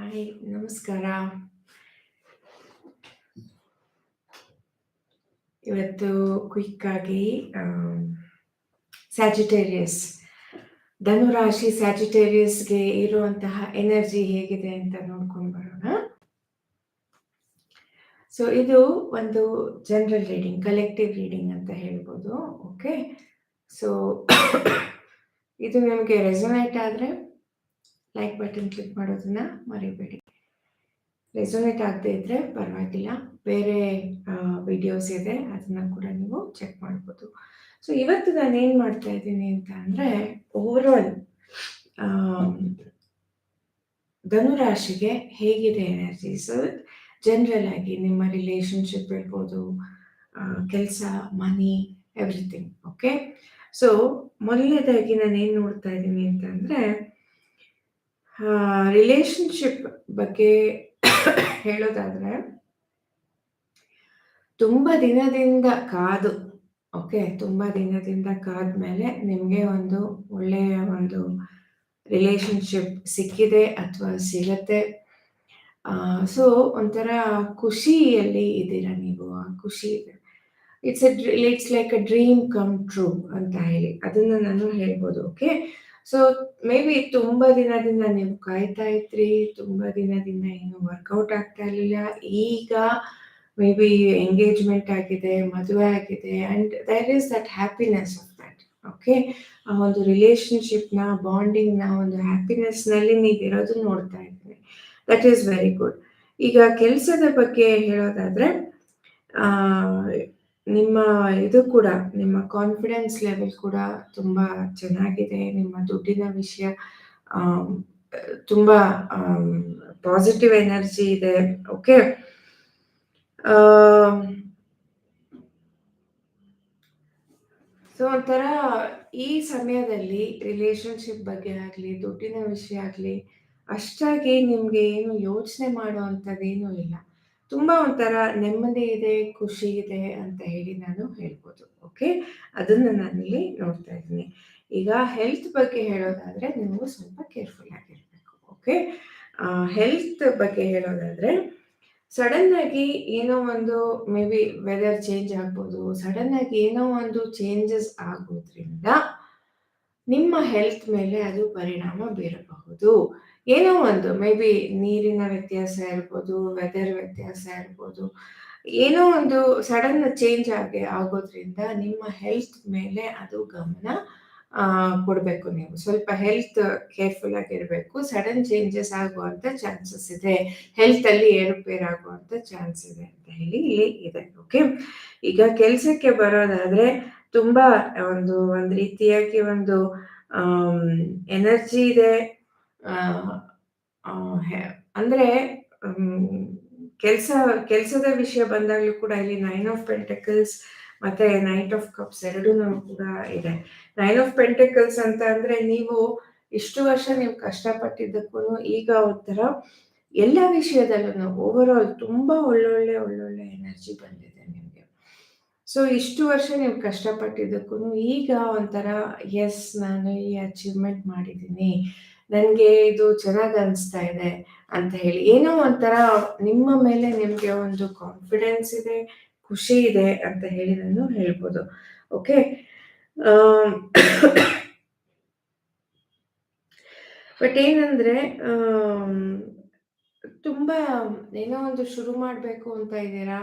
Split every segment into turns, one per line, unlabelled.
Hi ನಮಸ್ಕಾರ. ಇವತ್ತು quick ಆಗಿ ಸ್ಯಾಜಿಟೇರಿಯಸ್ ಧನುರಾಶಿ ಸ್ಯಾಜಿಟೇರಿಯಸ್‌ಗೆ ಇರುವಂತಹ ಎನರ್ಜಿ ಹೇಗಿದೆ ಅಂತ ನೋಡ್ಕೊಂಡು ಬರೋಣ. ಸೊ ಇದು ಒಂದು ಜನರಲ್ ರೀಡಿಂಗ್, ಕಲೆಕ್ಟಿವ್ ರೀಡಿಂಗ್ ಅಂತ ಹೇಳ್ಬೋದು. ಓಕೆ. ಸೊ ಇದು ನಿಮಗೆ ರೆಸೊನೇಟ್ ಆದ್ರೆ ಲೈಕ್ ಬಟನ್ ಕ್ಲಿಕ್ ಮಾಡೋದನ್ನ ಮರಿಬೇಡಿ. ರೆಸೊನೇಟ್ ಆಗದೆ ಇದ್ರೆ ಪರವಾಗಿಲ್ಲ. ಬೇರೆ ವಿಡಿಯೋಸ್ ಇದೆ, ಅದನ್ನ ಕೂಡ ನೀವು ಚೆಕ್ ಮಾಡ್ಬೋದು. ಸೊ ಇವತ್ತು ನಾನು ಏನ್ ಮಾಡ್ತಾ ಇದ್ದೀನಿ ಅಂತ ಅಂದ್ರೆ ಓವರಾಲ್ ಧನುರಾಶಿಗೆ ಹೇಗಿದೆ ಸೊ ಜನರಲ್ ಆಗಿ ನಿಮ್ಮ ರಿಲೇಶನ್ಶಿಪ್ ಇರ್ಬೋದು ಕೆಲಸ ಮನಿ ಎವ್ರಿಥಿಂಗ್ ಓಕೆ ಸೊ ಮೊದಲನೇದಾಗಿ ನಾನು ಏನು ನೋಡ್ತಾ ಇದ್ದೀನಿ ಅಂತಂದ್ರೆ ರಿಲೇಶನ್ಶಿಪ್ ಬಗ್ಗೆ ಹೇಳೋದಾದ್ರೆ, ತುಂಬ ದಿನದಿಂದ ಕಾದು ಓಕೆ ತುಂಬ ದಿನದಿಂದ ಕಾದ್ಮೇಲೆ ನಿಮಗೆ ಒಂದು ಒಳ್ಳೆಯ ಒಂದು ರಿಲೇಶನ್ಶಿಪ್ ಸಿಕ್ಕಿದೆ ಅಥವಾ ಸಿಗತ್ತೆ. ಸೊ ಒಂಥರ ಖುಷಿಯಲ್ಲಿ ಇದ್ದೀರಾ ನೀವು? ಆ ಖುಷಿ ಇದೆ. It's it's like a dream come true ಅಂತ ಹೇಳಿ. ಅದನ್ನ ನಾನು ಹೇಳ್ಬೋದು ಓಕೆ ಸೊ ಮೇ ಬಿ ತುಂಬಾ ದಿನದಿಂದ ನೀವು ಕಾಯ್ತಾ ಇದ್ರಿ, ತುಂಬಾ ದಿನದಿಂದ ಏನು ವರ್ಕೌಟ್ ಆಗ್ತಾ ಇರಲಿಲ್ಲ. ಈಗ ಮೇ ಬಿ ಎಂಗೇಜ್ಮೆಂಟ್ ಆಗಿದೆ, ಮದುವೆ ಆಗಿದೆ and there is that happiness of that okay ಆ ಒಂದು ರಿಲೇಶನ್ಶಿಪ್ನ ಬಾಂಡಿಂಗ್ನ ಒಂದು ಹ್ಯಾಪಿನೆಸ್ನಲ್ಲಿ ನೀವು ಇರೋದು ನೋಡ್ತಾ ಇದ್ದೀನಿ ದಟ್ ಈಸ್ ವೆರಿ ಗುಡ್ ಈಗ ಕೆಲಸದ ಬಗ್ಗೆ ಹೇಳೋದಾದ್ರೆ ನಿಮ್ಮ ಇದು ಕೂಡ, ನಿಮ್ಮ ಕಾನ್ಫಿಡೆನ್ಸ್ ಲೆವೆಲ್ ಕೂಡ ತುಂಬಾ ಚೆನ್ನಾಗಿದೆ. ನಿಮ್ಮ ದುಡ್ಡಿನ ವಿಷಯ ತುಂಬಾ ಪಾಸಿಟಿವ್ ಎನರ್ಜಿ ಇದೆ. ಓಕೆ ಸೊ ಒಂಥರ ಈ ಸಮಯದಲ್ಲಿ ರಿಲೇಶನ್ಶಿಪ್ ಬಗ್ಗೆ ಆಗಲಿ, ದುಡ್ಡಿನ ವಿಷಯ ಆಗಲಿ, ಅಷ್ಟಾಗಿ ನಿಮಗೆ ಏನು ಯೋಚನೆ ಮಾಡೋ ಅಂಥದ್ದೇನೂ ಇಲ್ಲ. ತುಂಬಾ ಒಂಥರ ನೆಮ್ಮದಿ ಇದೆ, ಖುಷಿ ಇದೆ ಅಂತ ಹೇಳಿ ನಾನು ಹೇಳ್ಬೋದು ಓಕೆ ಅದನ್ನ ನಾನಿಲ್ಲಿ ನೋಡ್ತಾ ಇದ್ದೀನಿ. ಈಗ ಹೆಲ್ತ್ ಬಗ್ಗೆ ಹೇಳೋದಾದ್ರೆ ನೀವು ಸ್ವಲ್ಪ ಕೇರ್ಫುಲ್ ಆಗಿರ್ಬೇಕು ಓಕೆ ಹೆಲ್ತ್ ಬಗ್ಗೆ ಹೇಳೋದಾದ್ರೆ ಸಡನ್ ಆಗಿ ಏನೋ ಒಂದು ಮೇ ಬಿ ವೆದರ್ ಚೇಂಜ್ ಆಗ್ಬೋದು ಸಡನ್ ಆಗಿ ಏನೋ ಒಂದು ಚೇಂಜಸ್ ಆಗೋದ್ರಿಂದ ನಿಮ್ಮ ಹೆಲ್ತ್ ಮೇಲೆ ಅದು ಪರಿಣಾಮ ಬೀರಬಹುದು. ಏನೋ ಒಂದು ಮೇ ಬಿ ನೀರಿನ ವ್ಯತ್ಯಾಸ ಇರ್ಬೋದು ವೆದರ್ ವ್ಯತ್ಯಾಸ ಇರ್ಬೋದು. ಏನೋ ಒಂದು ಸಡನ್ ಚೇಂಜ್ ಆಗಿ ಆಗೋದ್ರಿಂದ ನಿಮ್ಮ ಹೆಲ್ತ್ ಮೇಲೆ ಅದು ಗಮನ ಕೊಡಬೇಕು ನೀವು. ಸ್ವಲ್ಪ ಹೆಲ್ತ್ ಕೇರ್ಫುಲ್ ಆಗಿರ್ಬೇಕು. ಸಡನ್ ಚೇಂಜಸ್ ಆಗುವಂತ ಚಾನ್ಸಸ್ ಇದೆ. ಹೆಲ್ತ್ ಅಲ್ಲಿ ಏರುಪೇರು ಆಗುವಂತ ಚಾನ್ಸ್ ಇದೆ ಅಂತ ಹೇಳಿ ಇಲ್ಲಿ ಇದೆ ಓಕೆ ಈಗ ಕೆಲಸಕ್ಕೆ ಬರೋದಾದ್ರೆ ತುಂಬಾ ಒಂದು ಒಂದು ರೀತಿಯಾಗಿ ಒಂದು ಎನರ್ಜಿ ಇದೆ. ಅಂದ್ರೆ ಕೆಲಸ, ಕೆಲಸದ ವಿಷಯ ಬಂದಾಗಲೂ ಕೂಡ ಇಲ್ಲಿ ನೈನ್ ಆಫ್ ಪೆಂಟಕಲ್ಸ್ ಮತ್ತೆ ನೈಟ್ ಆಫ್ ಕಪ್ಸ್ ಎರಡೂ ಕೂಡ ಇದೆ. ನೈನ್ ಆಫ್ ಪೆಂಟಕಲ್ಸ್ ಅಂತ ಅಂದ್ರೆ ನೀವು ಇಷ್ಟು ವರ್ಷ ನೀವು ಕಷ್ಟಪಟ್ಟಿದ್ದಕ್ಕೂ ಈಗ ಒಂಥರ ಎಲ್ಲ ವಿಷಯದಲ್ಲೂ ಓವರ್ ಆಲ್ ತುಂಬಾ ಒಳ್ಳೊಳ್ಳೆ ಒಳ್ಳೊಳ್ಳೆ ಎನರ್ಜಿ ಬಂದಿದೆ ಸೊ ಇಷ್ಟು ವರ್ಷ ನೀವು ಕಷ್ಟಪಟ್ಟಿದ್ದಕ್ಕೂ ಈಗ ಒಂಥರ ಎಸ್ ನಾನು ಈ ಅಚೀವ್ಮೆಂಟ್ ಮಾಡಿದ್ದೀನಿ. ನನಗೆ ಇದು ಚೆನ್ನಾಗಿ ಅನಿಸ್ತಾ ಇದೆ ಅಂತ ಹೇಳಿ. ಏನೋ ಒಂಥರ ನಿಮ್ಮ ಮೇಲೆ ನಿಮಗೆ ಒಂದು ಕಾನ್ಫಿಡೆನ್ಸ್ ಇದೆ, ಖುಷಿ ಇದೆ ಅಂತ ಹೇಳಿ ನಾನು ಹೇಳ್ಬೋದು. ಓಕೆ ಬಟ್ ಏನಂದ್ರೆ ತುಂಬ ಏನೋ ಒಂದು ಶುರು ಮಾಡಬೇಕು ಅಂತ ಇದ್ದೀರಾ?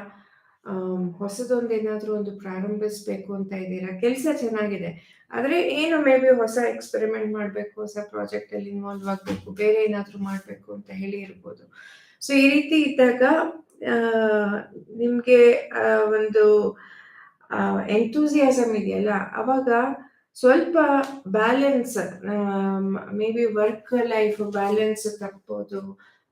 ಆಮ್, ಹೊಸದೊಂದು ಏನಾದರೂ ಒಂದು ಪ್ರಾರಂಭಿಸಬೇಕು ಅಂತ ಇದ್ದೀರಾ? ಕೆಲಸ ಚೆನ್ನಾಗಿದೆ. ಆದರೆ ಏನು ಮೇ ಬಿ ಹೊಸ ಎಕ್ಸ್ಪೆರಿಮೆಂಟ್ ಮಾಡಬೇಕು ಹೊಸ ಪ್ರಾಜೆಕ್ಟ್ ಅಲ್ಲಿ ಇನ್ವಾಲ್ವ್ ಆಗಬೇಕು ಬೇರೆ ಏನಾದರೂ ಮಾಡಬೇಕು ಅಂತ ಹೇಳಿ ಇರ್ಬೋದು. ಸೊ ಈ ರೀತಿ ಇದ್ದಾಗ ನಿಮಗೆ ಒಂದು ಎಂಥೂಸಿಯಾಸಮ್ ಇದೆಯಲ್ಲ ಅವಾಗ ಸ್ವಲ್ಪ balance maybe work life balance ತಪ್ಬೋದು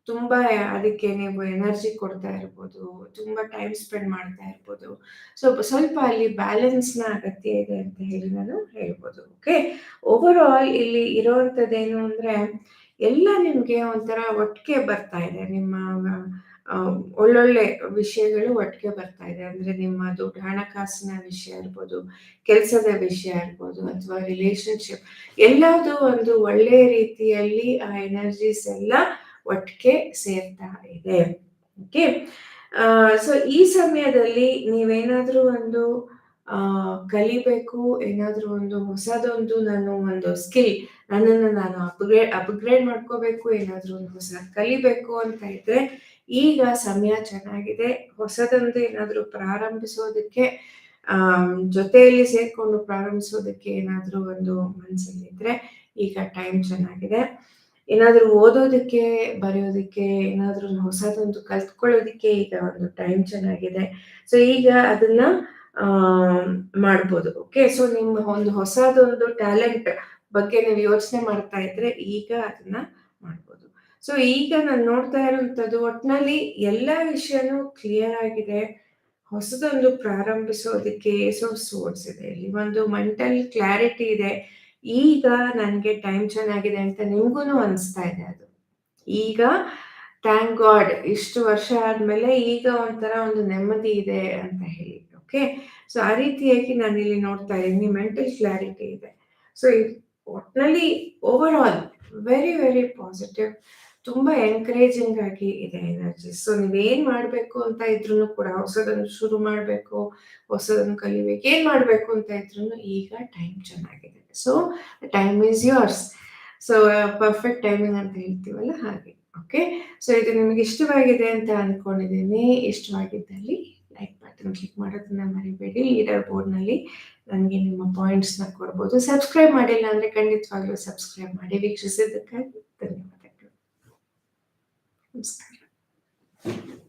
ತುಂಬಾ ಅದಕ್ಕೆ ನೀವು ಎನರ್ಜಿ ಕೊಡ್ತಾ ಇರ್ಬೋದು, ತುಂಬಾ ಟೈಮ್ ಸ್ಪೆಂಡ್ ಮಾಡ್ತಾ ಇರ್ಬೋದು. ಸೊ ಸ್ವಲ್ಪ ಅಲ್ಲಿ ಬ್ಯಾಲೆನ್ಸ್ನ ಅಗತ್ಯ ಇದೆ ಅಂತ ಹೇಳಿ ನಾನು ಹೇಳ್ಬೋದು ಓಕೆ ಓವರ್ ಆಲ್ ಇಲ್ಲಿ ಇರೋವಂಥದ್ದೇನು ಅಂದ್ರೆ, ಎಲ್ಲ ನಿಮಗೆ ಒಂಥರ ಒಟ್ಟಿಗೆ ಬರ್ತಾ ಇದೆ, ನಿಮ್ಮ ಒಳ್ಳೊಳ್ಳೆ ವಿಷಯಗಳು ಒಟ್ಟಿಗೆ ಬರ್ತಾ ಇದೆ. ಅಂದ್ರೆ ನಿಮ್ಮ ದುಡ್ಡು ಹಣಕಾಸಿನ ವಿಷಯ ಇರ್ಬೋದು, ಕೆಲಸದ ವಿಷಯ ಇರ್ಬೋದು, ಅಥವಾ ರಿಲೇಶನ್ಶಿಪ್ ಎಲ್ಲದೂ ಒಂದು ಒಳ್ಳೆಯ ರೀತಿಯಲ್ಲಿ ಆ ಎನರ್ಜೀಸ್ ಎಲ್ಲ ಒಟ್ಟಿಗೆ ಸೇರ್ತಾ ಇದೆ. ಓಕೆ ಸೊ ಈ ಸಮಯದಲ್ಲಿ ನೀವೇನಾದರೂ ಒಂದು ಕಲಿಬೇಕು, ಏನಾದರೂ ಒಂದು ಹೊಸದೊಂದು ನಾನು ಒಂದು ಸ್ಕಿಲ್ ನನ್ನನ್ನು ನಾನು ಅಪ್ಗ್ರೇಡ್ ಅಪ್ಗ್ರೇಡ್ ಮಾಡ್ಕೋಬೇಕು, ಏನಾದರೂ ಒಂದು ಹೊಸ ಕಲಿಬೇಕು ಅಂತ ಇದ್ರೆ ಈಗ ಸಮಯ ಚೆನ್ನಾಗಿದೆ. ಹೊಸದೊಂದು ಏನಾದರೂ ಪ್ರಾರಂಭಿಸೋದಕ್ಕೆ ಜೊತೆಯಲ್ಲಿ ಸೇರ್ಕೊಂಡು ಪ್ರಾರಂಭಿಸೋದಕ್ಕೆ ಏನಾದರೂ ಒಂದು ಮನಸ್ಸಲ್ಲಿದ್ರೆ ಈಗ ಟೈಮ್ ಚೆನ್ನಾಗಿದೆ. ಏನಾದರೂ ಓದೋದಕ್ಕೆ, ಬರೆಯೋದಕ್ಕೆ, ಏನಾದರೂ ಹೊಸದೊಂದು ಕಲ್ತ್ಕೊಳ್ಳೋದಕ್ಕೆ ಈಗ ಒಂದು ಟೈಮ್ ಚೆನ್ನಾಗಿದೆ. ಸೊ ಈಗ ಅದನ್ನ ಮಾಡ್ಬೋದು. ಓಕೆ ಸೊ ನಿಮ್ಮ ಒಂದು ಹೊಸದೊಂದು ಟ್ಯಾಲೆಂಟ್ ಬಗ್ಗೆ ನೀವು ಯೋಚನೆ ಮಾಡ್ತಾ ಇದ್ರೆ ಈಗ ಅದನ್ನ ಮಾಡ್ಬೋದು. ಸೊ ಈಗ ನಾನು ನೋಡ್ತಾ ಇರುವಂತದ್ದು ಒಟ್ಟಿನಲ್ಲಿ ಎಲ್ಲ ವಿಷಯನೂ ಕ್ಲಿಯರ್ ಆಗಿದೆ. ಹೊಸದೊಂದು ಪ್ರಾರಂಭಿಸೋದಕ್ಕೆ ಸೊ ಸೋರ್ಸ್ ಇದೆ. ಇಲ್ಲಿ ಒಂದು ಮೆಂಟಲ್ ಕ್ಲಾರಿಟಿ ಇದೆ. ಈಗ ನನಗೆ ಟೈಮ್ ಚೆನ್ನಾಗಿದೆ ಅಂತ ನಿಮ್ಗೂ ಅನಿಸ್ತಾ ಇದೆ ಅದು. ಈಗ ಥ್ಯಾಂಕ್ ಗಾಡ್ ಇಷ್ಟು ವರ್ಷ ಆದ್ಮೇಲೆ ಈಗ ಒಂಥರ ಒಂದು ನೆಮ್ಮದಿ ಇದೆ ಅಂತ ಹೇಳಿ ಓಕೆ ಸೊ ಆ ರೀತಿಯಾಗಿ ನಾನು ಇಲ್ಲಿ ನೋಡ್ತಾ ಇದ್ದೀನಿ ಮೆಂಟಲ್ ಕ್ಲಾರಿಟಿ ಇದೆ. ಸೊ ಒಟ್ನಲ್ಲಿ overall very very positive ತುಂಬಾ ಎನ್ಕರೇಜಿಂಗ್ ಆಗಿ ಇದೆ ಎನರ್ಜಿ ಸೊ ನೀವೇನ್ ಮಾಡ್ಬೇಕು ಅಂತ ಇದ್ರು ಕೂಡ ಹೊಸದನ್ನು ಶುರು ಮಾಡ್ಬೇಕು, ಹೊಸದನ್ನು ಕಲಿಬೇಕು, ಏನ್ ಮಾಡ್ಬೇಕು ಅಂತ ಇದ್ರು ಈಗ ಟೈಮ್ ಚೆನ್ನಾಗಿದೆ. So time is yours so perfect timing ಅಂತ ಹೇಳ್ತೀವಲ್ಲ ಹಾಗೆ ಓಕೆ ಸೊ ಇದು ನಿಮಗೆ ಇಷ್ಟವಾಗಿದೆ ಅಂತ ಅಂದ್ಕೊಂಡಿದ್ದೀನಿ ಇಷ್ಟವಾಗಿದ್ದಲ್ಲಿ ಲೈಕ್ ಬಟನ್ ಕ್ಲಿಕ್ ಮಾಡೋದನ್ನ ಮರಿಬೇಡಿ. ಲೀಡರ್ ಬೋರ್ಡ್ನಲ್ಲಿ ನನಗೆ ನಿಮ್ಮ ಪಾಯಿಂಟ್ಸ್ನ ಕೊಡ್ಬೋದು. ಸಬ್ಸ್ಕ್ರೈಬ್ ಮಾಡಿಲ್ಲ ಅಂದರೆ ಖಂಡಿತವಾಗ್ಲೂ ಸಬ್ಸ್ಕ್ರೈಬ್ ಮಾಡಿ. ವೀಕ್ಷಿಸಿದ್ದಕ್ಕಾಗಿ ಧನ್ಯವಾದಗಳು. ನಮಸ್ಕಾರ.